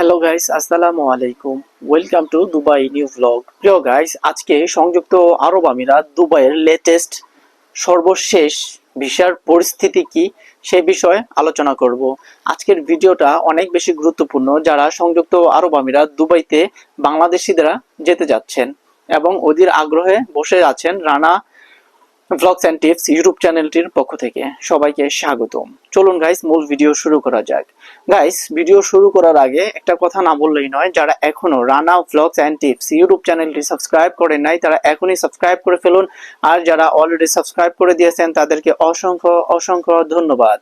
Hello guys আসসালামু আলাইকুম welcome to Dubai new vlog প্রিয় গাইস আজকে সংযুক্ত আরব আমিরাত দুবাইয়ের লেটেস্ট সর্বশেষ ভিসার পরিস্থিতি কি সে বিষয়ে আলোচনা করব। আজকের ভিডিওটা অনেক বেশি গুরুত্বপূর্ণ যারা সংযুক্ত আরব আমিরাত দুবাইতে বাংলাদেশিরা যেতে যাচ্ছেন এবং ওদের আগ্রহে বসে আছেন Rana vlogs and tips YouTube চ্যানেলটির পক্ষ থেকে সবাইকে স্বাগতম। চলুন গাইস মূল ভিডিও শুরু করা যাক। গাইস ভিডিও শুরু করার আগে একটা কথা না বললেই নয়, যারা এখনও Rana vlogs and tips YouTube চ্যানেলটি সাবস্ক্রাইব করে নাই, তারা এখনই সাবস্ক্রাইব করে ফেলুন। আর যারা অলরেডি সাবস্ক্রাইব করে দিয়েছেন, তাদেরকে অসংখ্য অসংখ্য ধন্যবাদ।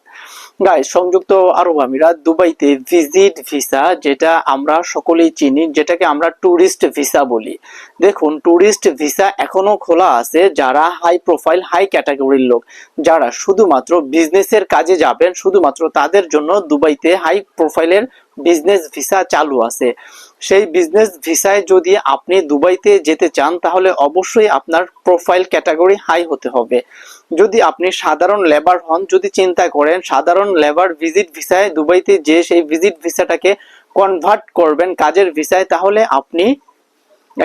গাইস সংযুক্ত আরব আমিরাত দুবাইতে ভিজিট ভিসা যেটা আমরা সকলেই চিনি, যেটাকে আমরা ট্যুরিস্ট ভিসা বলি। দেখুন ট্যুরিস্ট ভিসা এখনও খোলা আছে, যারা হাই প্রোফাইল হাই ক্যাটাগরির লোক যারা শুধুমাত্র বিজনেসের কাজে যাবেন, শুধুমাত্র তাদের জন্য দুবাইতে হাই প্রোফাইলের বিজনেস ভিসা চালু আছে। সেই বিজনেস ভিসায় যদি আপনি দুবাইতে যেতে চান, তাহলে অবশ্যই আপনার প্রোফাইল ক্যাটাগরি হাই হতে হবে। যদি আপনি সাধারণ লেবার হন, যদি চিন্তা করেন, সাধারণ লেবার ভিজিট ভিসায় দুবাইতে যে সেই ভিজিট ভিসাটাকে কনভার্ট করবেন কাজের ভিসায় তাহলে আপনি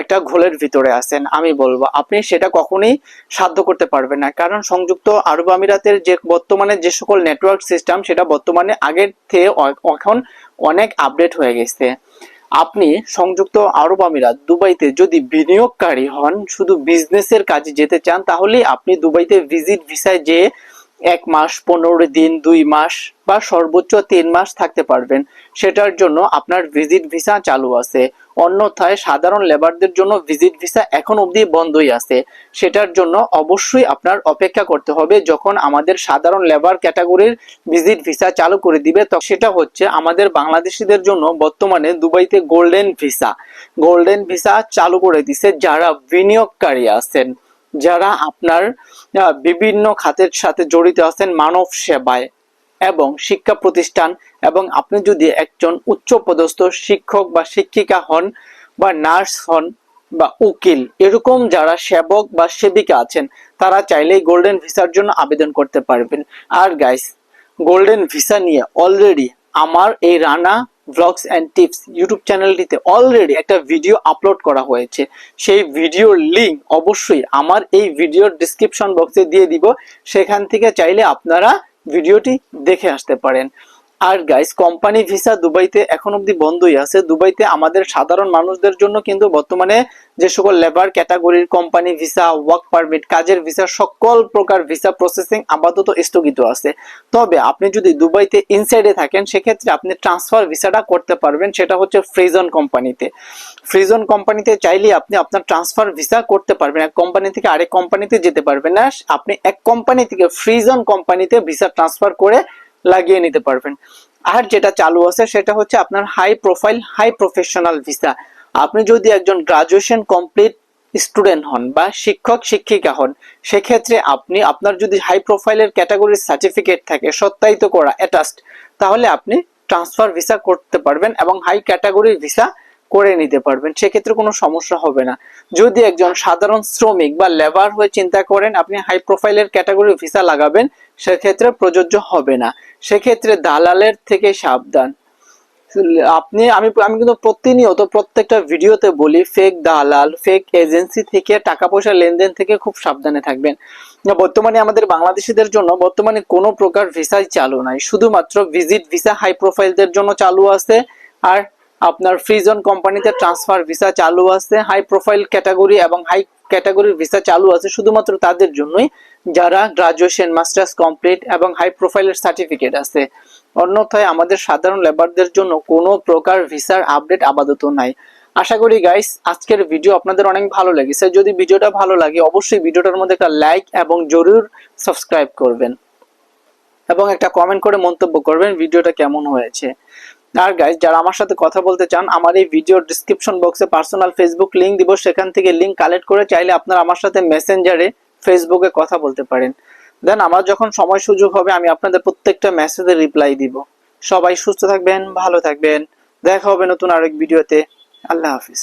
একটা ঘোলের ভিতরে আছেন, আমি বলব। আপনি সেটা কখনোই সাধ্য করতে পারবেন না। কারণ সংযুক্ত আরব আমিরাতের যে বর্তমানে যে সকল নেটওয়ার্ক সিস্টেম সেটা বর্তমানে আগের থেকে এখন অনেক আপডেট হয়ে গেছে। আপনি সংযুক্ত আরব আমিরাত, দুবাইতে যদি বিনিয়োগকারী হন, শুধু বিজনেসের কাজে যেতে চান তাহলেই আপনি দুবাইতে ভিজিট ভিসায় যে এক মাস, পনেরো দিন, দুই মাস বা সর্বোচ্চ তিন মাস থাকতে পারবেন। সেটার জন্য আপনার ভিজিট ভিসা চালু আছে। অন্যথায় সাধারণ লেবারদের জন্য ভিজিট ভিসা এখন অবধি বন্ধই আছে। সেটার জন্য অবশ্যই আপনার অপেক্ষা করতে হবে। যখন আমাদের সাধারণ লেবার ক্যাটাগরির ভিজিট ভিসা চালু করে দিবে তো সেটা হচ্ছে আমাদের বাংলাদেশিদের জন্য বর্তমানে দুবাইতে গোল্ডেন ভিসা। গোল্ডেন ভিসা চালু করে দিছে যারা বিনিয়োগকারী আছেন, যারা আপনার বিভিন্ন খাতের সাথে জড়িত আছেন মানব সেবায়। এবং শিক্ষা প্রতিষ্ঠান এবং আপনি যদি একজন উচ্চ পদস্থ শিক্ষক বা শিক্ষিকা হন বা নার্স হন বা উকিল, এরকম যারা সেবক বা সেবিকা আছেন, তারা চাইলেই গোল্ডেন ভিসার জন্য আবেদন করতে পারবেন। আর গাইস গোল্ডেন ভিসা নিয়ে অলরেডি আমার এই Rana blogs and tips YouTube চ্যানেলটিতে অলরেডি একটা ভিডিও আপলোড করা হয়েছে। সেই ভিডিওর লিঙ্ক অবশ্যই আমার এই ভিডিওর ডিসক্রিপশন বক্সে দিয়ে দিব। সেখান থেকে চাইলে আপনারা ভিডিওটি দেখে আসতে পারেন। আর গাইস কোম্পানি ভিসা দুবাইতে এখন অবধি বন্ধই আছে। দুবাইতে আমাদের সাধারণ মানুষদের জন্য কিন্তু বর্তমানে যে সকল লেবার ক্যাটাগরির কোম্পানি ভিসা ওয়ার্ক পারমিট কাজের ভিসা সকল প্রকার ভিসা প্রসেসিং আপাতত স্থগিত আছে। তবে আপনি যদি দুবাইতে ইনসাইডে থাকেন, সেক্ষেত্রে আপনি ট্রান্সফার ভিসাটা করতে পারবেন। সেটা হচ্ছে ফ্রিজন কোম্পানিতে ফ্রিজন কোম্পানিতে চাইলে আপনি আপনার ট্রান্সফার ভিসা করতে পারবেন। এক কোম্পানি থেকে আরেক কোম্পানিতে যেতে পারবেন না। আপনি এক কোম্পানি থেকে ফ্রিজন কোম্পানিতে ভিসা ট্রান্সফার করে লাগিয়ে নিতে পারবেন। আর যেটা চালু আছে সেটা হচ্ছে আপনার high profile high professional visa আপনি যদি একজন গ্রাজুয়েশন কমপ্লিট স্টুডেন্ট হন বা শিক্ষক, শিক্ষিকা হন, সেক্ষেত্রে আপনি, আপনার যদি হাই প্রোফাইলের ক্যাটাগরির সার্টিফিকেট থাকে, সত্যায়িত করা অ্যাটাস্ট তাহলে আপনি ট্রান্সফার ভিসা করতে পারবেন এবং হাই ক্যাটাগরির ভিসা করে নিতে পারবেন। সেক্ষেত্রে কোনো সমস্যা হবে না। যদি একজন সাধারণ শ্রমিক বা লেবার হয়ে চিন্তা করেন, আপনি হাই প্রোফাইলের ক্যাটাগরি ভিসা লাগাবেন সেক্ষেত্রে প্রযোজ্য হবে না। সেক্ষেত্রে দালালের থেকে সাবধান। আপনি, আমি আমি কিন্তু প্রতিনিয়ত প্রত্যেকটা ভিডিওতে বলি ফেক দালাল ফেক এজেন্সি থেকে টাকা পয়সা লেনদেন থেকে খুব সাবধানে থাকবেন। বর্তমানে আমাদের বাংলাদেশিদের জন্য বর্তমানে কোনো প্রকার ভিসাই চালু নাই। শুধুমাত্র ভিজিট ভিসা হাই প্রোফাইলদের জন্য চালু আছে, আর আপনার ফ্রিজন কোম্পানিতে ট্রান্সফার ভিসা চালু আছে হাই প্রোফাইল ক্যাটাগরি এবং হাই ক্যাটাগরির ভিসা চালু আছে, শুধুমাত্র তাদের জন্যই যারা গ্রাজুয়েশন মাস্টার্স কমপ্লিট এবং হাই প্রোফাইলের সার্টিফিকেট আছে। অন্যথায় আমাদের সাধারণ লেবারদের জন্য কোনো প্রকার ভিসার আপডেট আপাতত নাই। আশা করি গাইস আজকের ভিডিও আপনাদের অনেক ভালো লেগেছে। যদি ভিডিওটা ভালো লাগে, অবশ্যই ভিডিওটার মধ্যে একটা লাইক এবং জরুর সাবস্ক্রাইব করবেন। এবং একটা কমেন্ট করে মন্তব্য করবেন ভিডিওটা কেমন হয়েছে। আর গাইজ যারা আমার সাথে কথা বলতে চান, আমার এই ভিডিওর ডিসক্রিপশন বক্সে পার্সোনাল ফেসবুক লিঙ্ক দিব। সেখান থেকে লিঙ্ক কালেক্ট করে চাইলে আপনারা আমার সাথে মেসেঞ্জারে ফেসবুকে কথা বলতে পারেন। দেন আমার যখন সময় সুযোগ হবে, আমি আপনাদের প্রত্যেকটা মেসেজের রিপ্লাই দিব। সবাই সুস্থ থাকবেন, ভালো থাকবেন। দেখা হবে নতুন আরেক ভিডিওতে আল্লাহ হাফিজ।